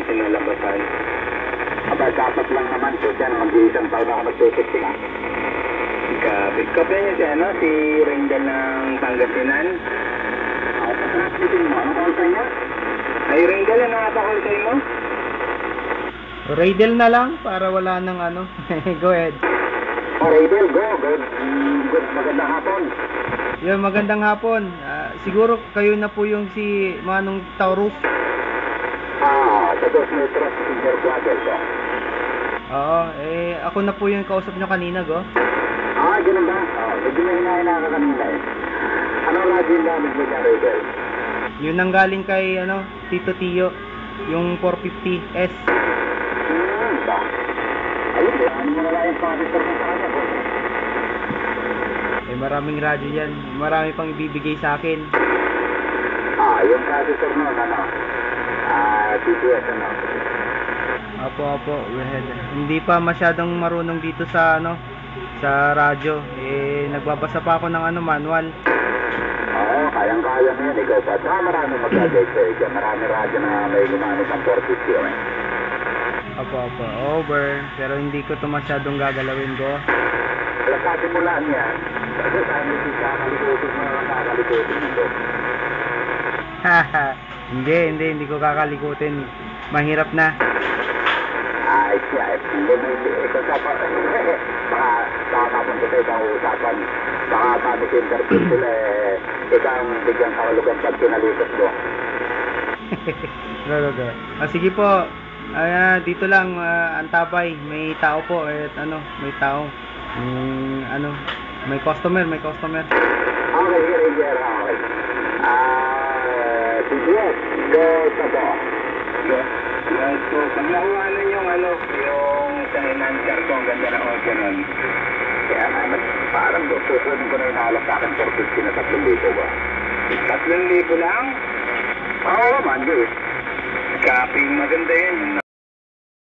ang kinalabasan. Aba, dapat lang naman po dyan. Mag-iisang taon ako nagtitiktik. Kapit ka pa niya si, ano, si Rendel ng Pangasinan. Ako sa transmitting mo. Ano call niya? Ay, Rendel, ano nga ba call sign mo? Raidel na lang para wala nang ano. Go ahead. Oh, Raydel, go. Good. Mm, good. Magandang hapon. Yun, magandang hapon. Ah, siguro kayo na po yung si Manong Taurus. Ah, sa dos metros, interquadel ko. Oo, eh ako na po yung kausap nyo kanina, go. Ah, ganun ba? Oh, medyo may hinahin ka kanina eh. Ano radyo yung gamit mo dyan? Yun ang galing kay ano, Tito Tio, yung 450S. Hmm, ba? Ayun, eh. Ano mo na lang yung pakistor mo sa kanya, boss? Eh maraming radyo yan. Marami pang ibibigay sa akin. Ah, yung pakistor mo, ano? Ah, TTS, ano? Apo, apo. Well, Hindi pa masyadong marunong dito sa ano, sa radyo. Eh nagbabasa pa ako ng ano, manual. Oo, kayang-kaya mo yan. Ikaw pa. Saka marami mag-guide sa'yo dyan. Marami radyo na may gumamit ng 450, eh. Apo, apo. Over. Pero hindi ko to masyadong gagalawin, go. Lasabi mo lang yan. Kasi sabi hindi kakalikutin mo lang kakalikutin mo. Hindi, hindi, hindi ko kakalikutin. Mahirap na. Ay, siya. Hindi mo hindi. Ikaw sa pa. Baka papunta sa ibang usapan. Baka interview sila eh. Ikaw ang bigyan kahulugan pag pinalipas mo. go, go, go. Ah, sige po. Ah, dito lang, ah, antabay. May tao po. Eh, ano, may tao. Yung, ano, may customer, may customer. Okay, here your okay. Ah, TTS, go sa bo. Yes, so, pag nakuha na yung, ano, yung sa enhancer ko, ang ganda ng order nun. Kaya naman, parang susunod ko na inaalok sa akin 450 na 3,000 ba? Tatlong libo lang? Oo naman, Luis. Copy, maganda yan. Yung